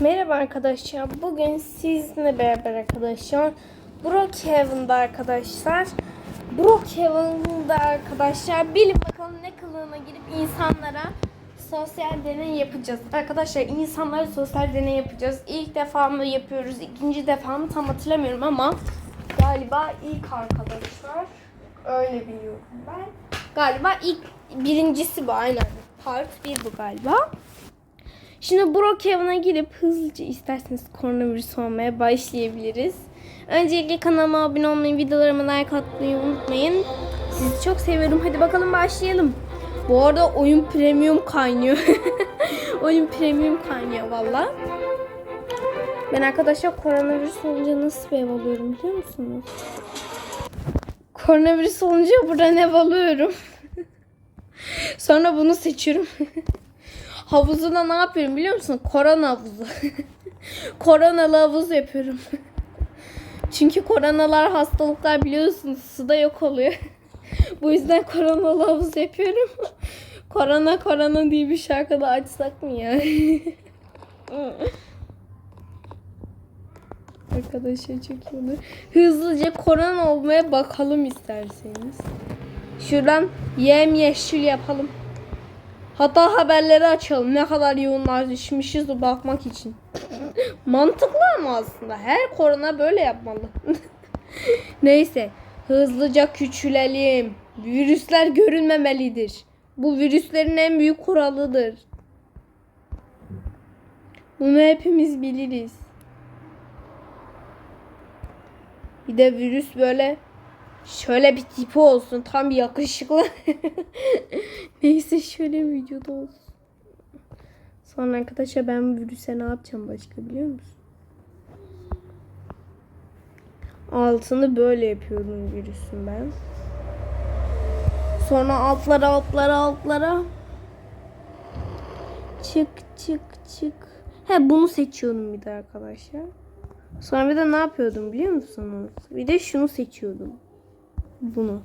Merhaba arkadaşlar. Bugün sizinle beraber arkadaşlar Brookhaven'da arkadaşlar Brookhaven'da arkadaşlar bilin bakalım ne kılığına girip insanlara sosyal deney yapacağız. Arkadaşlar insanlara sosyal deney yapacağız. İlk defa mı yapıyoruz, ikinci defa mı tam hatırlamıyorum ama galiba ilk arkadaşlar. Öyle biliyorum ben. Galiba ilk birincisi bu aynen. Part 1 bu galiba. Şimdi Brookhaven'a girip hızlıca isterseniz koronavirüs olmaya başlayabiliriz. Öncelikle kanalıma abone olmayı, videolarıma like atmayı unutmayın. Sizi çok seviyorum. Hadi bakalım başlayalım. Bu arada oyun premium kaynıyor. oyun premium kaynıyor valla. Ben arkadaşlar koronavirüs olunca nasıl bir ev alıyorum biliyor musunuz? Koronavirüs olunca burada ne alıyorum? Sonra bunu seçiyorum. Havuzuna ne yapıyorum biliyor musun? Korona havuzu. Koronalı havuz yapıyorum. Çünkü koronalar hastalıklar biliyorsunuz suda yok oluyor. Bu yüzden koronalı havuz yapıyorum. korona korona diye bir şarkı da açsak mı ya? Arkadaşlar çok iyi olur. Hızlıca korona olmaya bakalım isterseniz. Şuradan yem yeşil yapalım. Hatta haberleri açalım. Ne kadar o bakmak için. Mantıklı ama aslında. Her korona böyle yapmalı. Neyse. Hızlıca küçülelim. Virüsler görünmemelidir. Bu virüslerin en büyük kuralıdır. Bunu hepimiz biliriz. Bir de virüs böyle şöyle bir tipi olsun. Tam yakışıklı. Neyse şöyle vücudu olsun. Sonra arkadaşlar ben virüse ne yapacağım başka biliyor musun? Altını böyle yapıyorum virüsün ben. Sonra altlara altlara altlara. Çık çık çık. He bunu seçiyordum bir de arkadaşlar. Sonra bir de ne yapıyordum biliyor musunuz? Bir de şunu seçiyordum. Bunu.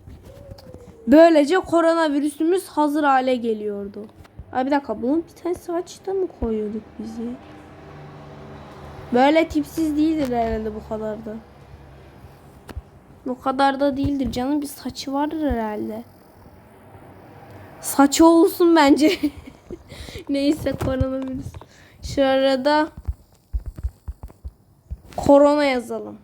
Böylece koronavirüsümüz hazır hale geliyordu. Ay bir dakika bunun bir tane saçta mı koyuyorduk bizi? Böyle tipsiz değildir herhalde bu kadar da. Bu kadar da değildir canım bir saçı vardır herhalde. Saçı olsun bence. Neyse koronavirüs. Şu arada korona yazalım.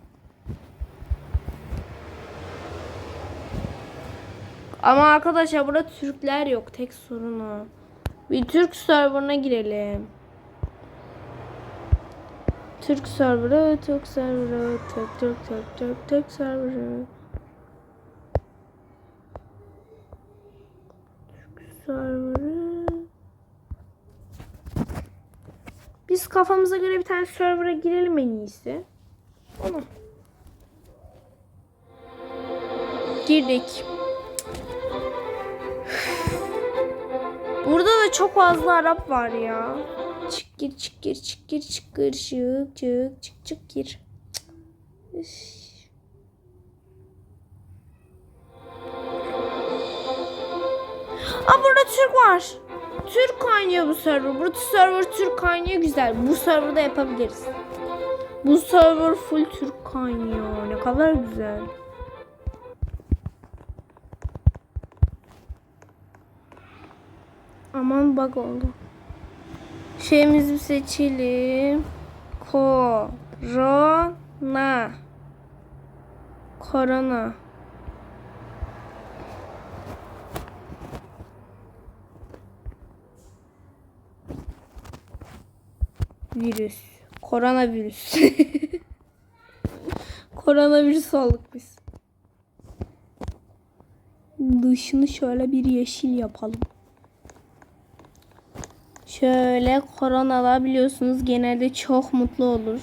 Ama arkadaşlar burada Türkler yok. Tek sorun o. Bir Türk serverına girelim. Türk serverı, Türk serverı, Türk, Türk, Türk, Türk, Türk serverı. Türk serverı. Biz kafamıza göre bir tane server'a girelim en iyisi. Onu. Girdik. Burada da çok fazla Arap var ya. Çık gir çık gir çık gir çık gir çık çık çık çık gir. Aa burada Türk var. Türk kaynıyor bu server. Burada server Türk kaynıyor güzel. Bu serverda yapabiliriz. Bu server full Türk kaynıyor. Ne kadar güzel. Aman bug oldu. Şeyimizi seçelim. Korona. Korona. Virüs. Koronavirüs. Koronavirüs olduk biz. Dışını şöyle bir yeşil yapalım. Şöyle koronalar biliyorsunuz genelde çok mutlu olur.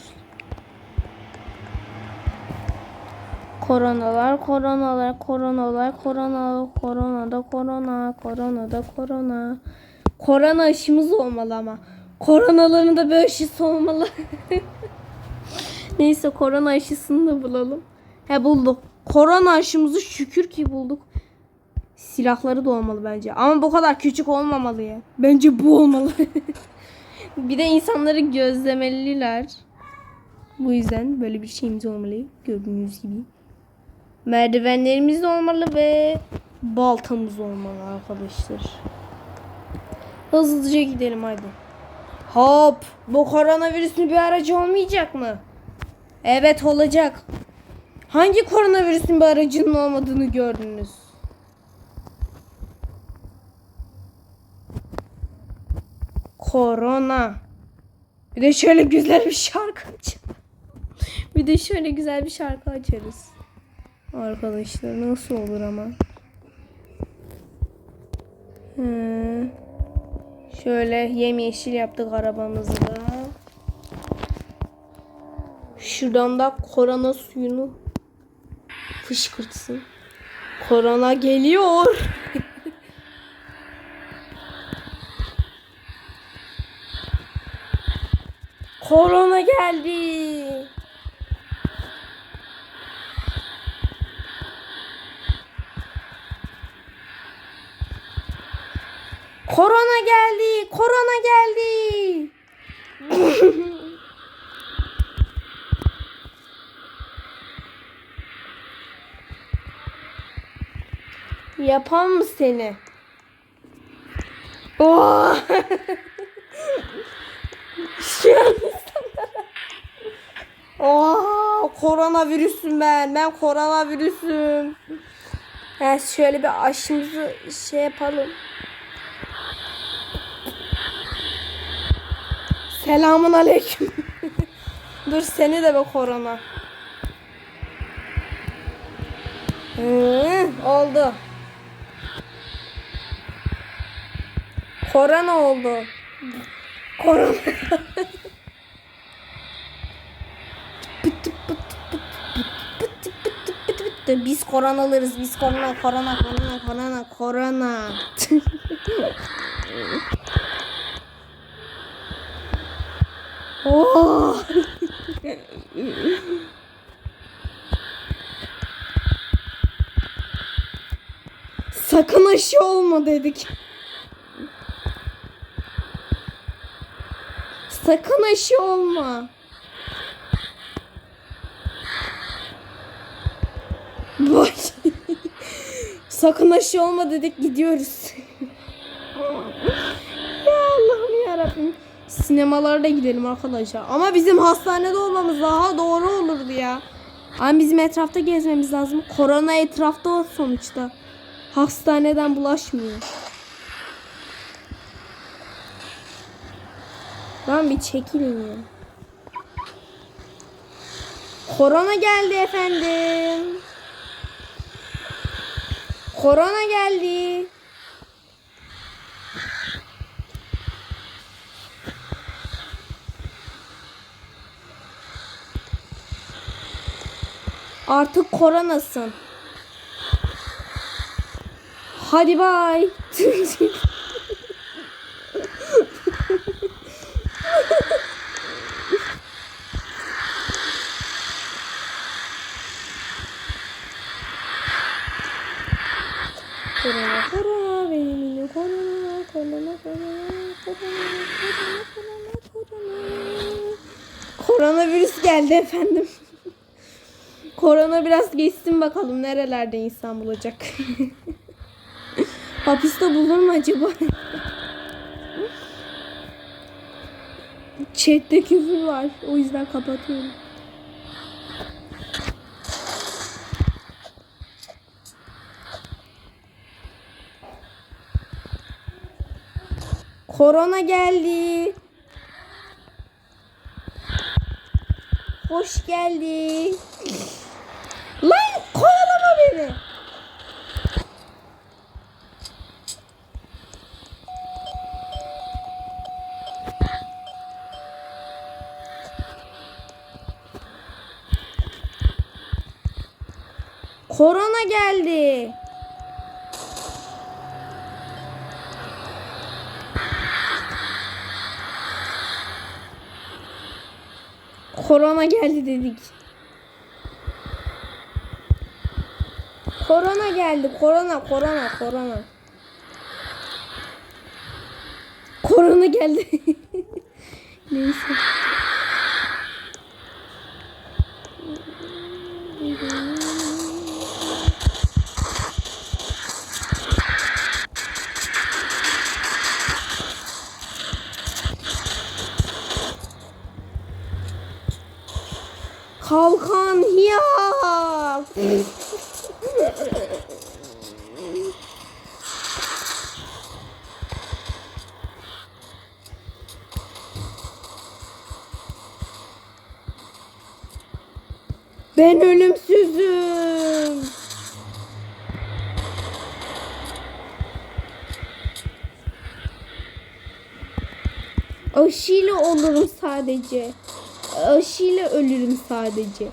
Koronalar, koronalar, koronalar, korona, koronada korona, koronada korona. Korona aşımız olmalı ama. Koronaların da böyle aşısı olmalı. Neyse korona aşısını da bulalım. He bulduk. Korona aşımızı şükür ki bulduk. Silahları da olmalı bence. Ama bu kadar küçük olmamalı ya. Bence bu olmalı. Bir de insanları gözlemeliler. Bu yüzden böyle bir şeyimiz olmalı. Gördüğünüz gibi. Merdivenlerimiz de olmalı ve baltamız olmalı arkadaşlar. Hızlıca gidelim hadi. Hop! Bu koronavirüsün bir aracı olmayacak mı? Evet olacak. Hangi koronavirüsün bir aracının olmadığını gördünüz? Korona. Bir de şöyle güzel bir şarkı aç. Bir de şöyle güzel bir şarkı açarız. Arkadaşlar nasıl olur ama? Hı. Şöyle yemyeşil yaptık arabamızı da. Şuradan da korona suyunu fışkırtsın. Korona geliyor. Korona geldi. Korona geldi. Korona geldi. Yapan mı seni? Oh! Şu Oha koronavirüsüm ben. Ben koronavirüsüm. Ha, şöyle bir aşımızı şey yapalım. Selamun aleyküm. Dur seni de be korona. Hı, oldu. Korona oldu. Korona. Biz koronalarız. Biz korona, korona, korona, korona, korona. oh. Sakın aşı olma dedik. Sakın aşı olma. Sakın aşı olma dedik gidiyoruz. ya Allah'ım yarabbim. Sinemalarda gidelim arkadaşlar. Ama bizim hastanede olmamız daha doğru olurdu ya. Ama bizim etrafta gezmemiz lazım. Korona etrafta o sonuçta. Hastaneden bulaşmıyor. Lan bir çekilin ya. Korona geldi efendim. Korona geldi. Artık koronasın. Hadi bay. korona korona benim yine korona korona korona korona korona korona korona Koronavirüs geldi efendim. Korona biraz geçsin bakalım nerelerde insan bulacak. Hapiste bulunur mu acaba? Chat'te küfür var. O yüzden kapatıyorum. Korona geldi. Hoş geldi. Korona geldi dedik. Korona geldi. Korona, korona, korona. Korona geldi. Neyse. Kalkan ya. Ben ölümsüzüm. Aşıyla olurum sadece. Aşıyla ölürüm sadece.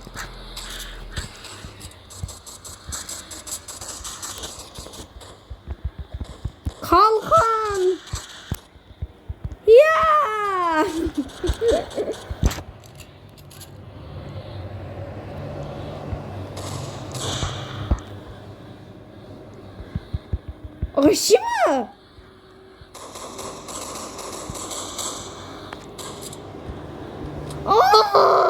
Kalkan. Ya. Aşı mı? Aa!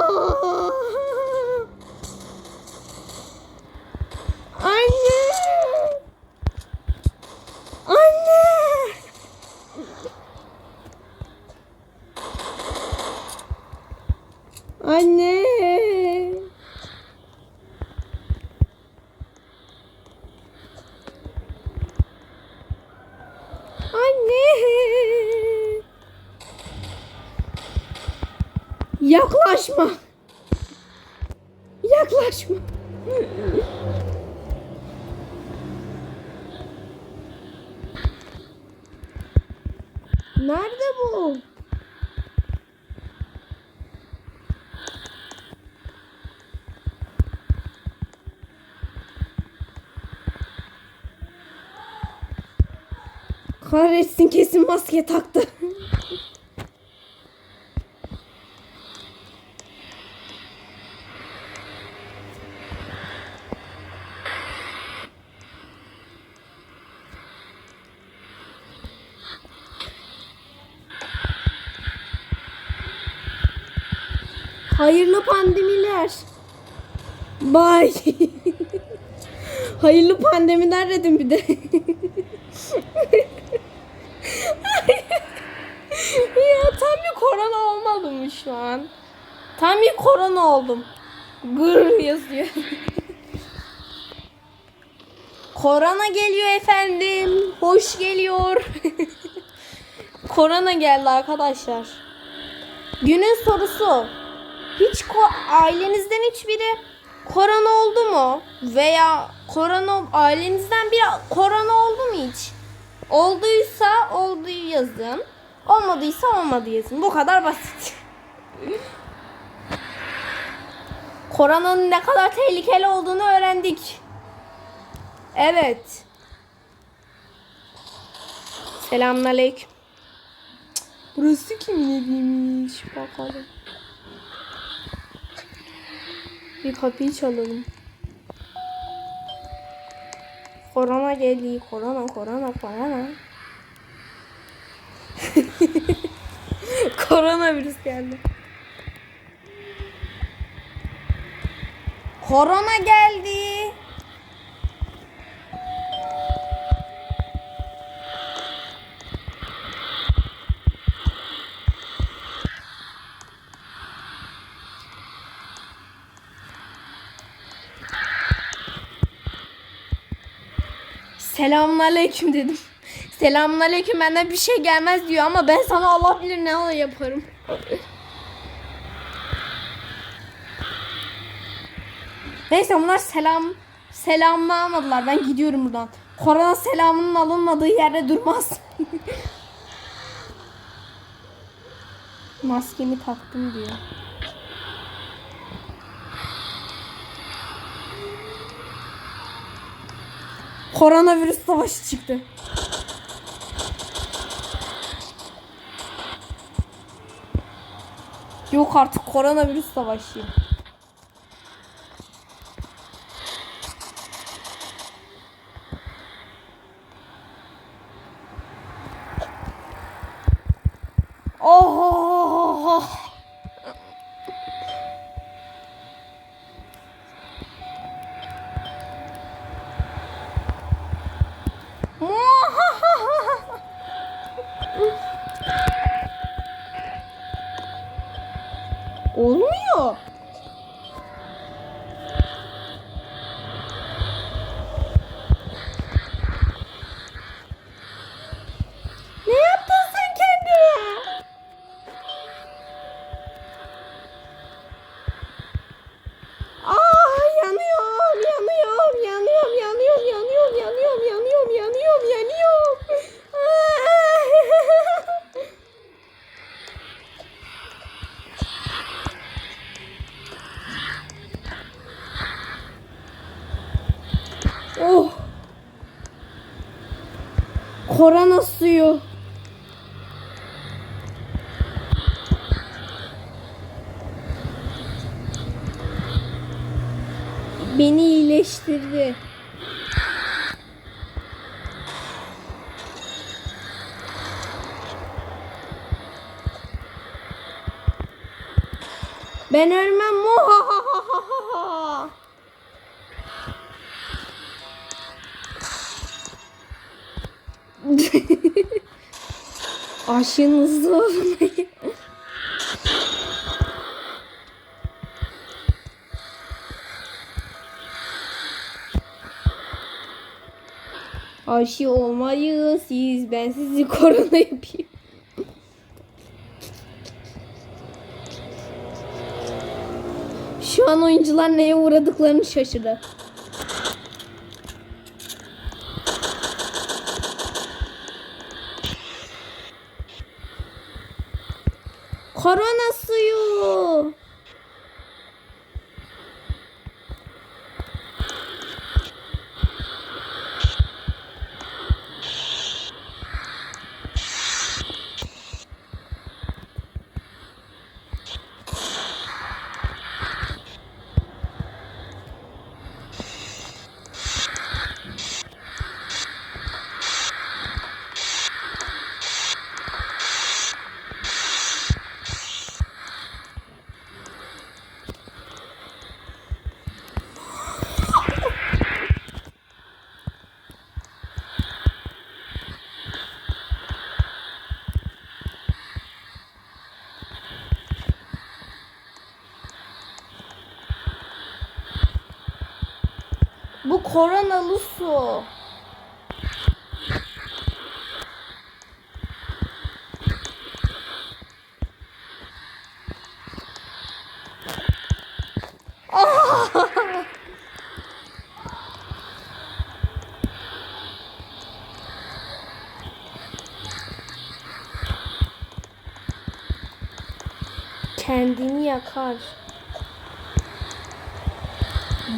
Anne! Anne! Anne! Anne! Yaklaşma. Yaklaşma. Nerede bu? Kahretsin kesin maske taktı. Hayırlı pandemiler. Bay. Hayırlı pandemiler dedim bir de. ya tam bir korona olmadım şu an? Tam bir korona oldum. Gır yazıyor. korona geliyor efendim. Hoş geliyor. korona geldi arkadaşlar. Günün sorusu. Hiç ko- ailenizden hiçbiri korona oldu mu? Veya korona ailenizden biri korona oldu mu hiç? Olduysa oldu yazın. Olmadıysa olmadı yazın. Bu kadar basit. Koronanın ne kadar tehlikeli olduğunu öğrendik. Evet. Selamünaleyküm. Burası kimin eviymiş? Bakalım. Bir kapıyı çalalım. Korona geldi. Korona, korona, korona. Koronavirüs geldi. Korona geldi. Selamünaleyküm dedim. Selamünaleyküm benden bir şey gelmez diyor ama ben sana Allah bilir ne yaparım. Neyse bunlar selam selamımı almadılar. Ben gidiyorum buradan. Korona selamının alınmadığı yerde durmaz. Maskemi taktım diyor. Koronavirüs savaşı çıktı. Yok artık koronavirüs savaşı. Korona suyu. Beni iyileştirdi. Ben ölmem. Muhahahaha. Aşınızı olmayı. Aşı olmayı siz ben sizi korona yapayım. Şu an oyuncular neye uğradıklarını şaşırdı. Корона koronalı su. Kendini yakar.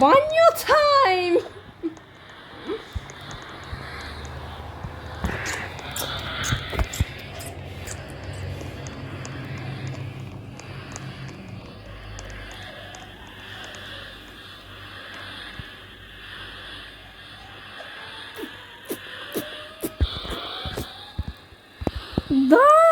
Banyo time. ganda!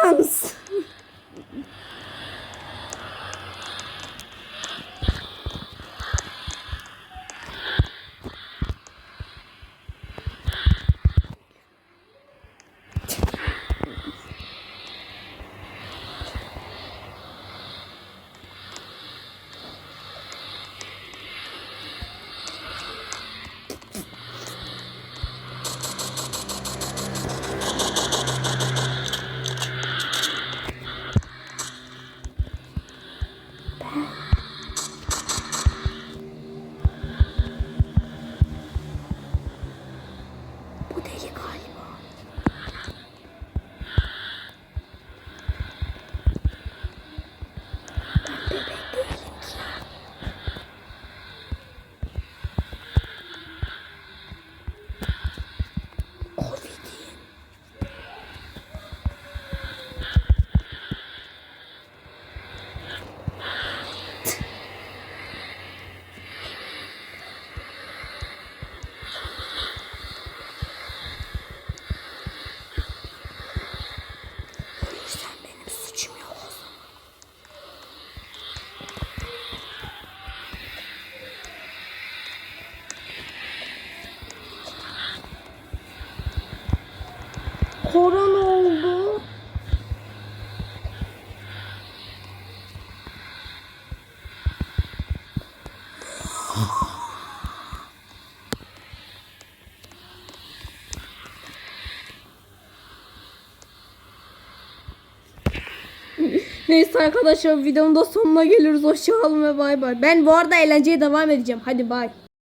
Neyse arkadaşlar videonun da sonuna geliyoruz. Hoşçakalın ve bay bay. Ben bu arada eğlenceye devam edeceğim. Hadi bay.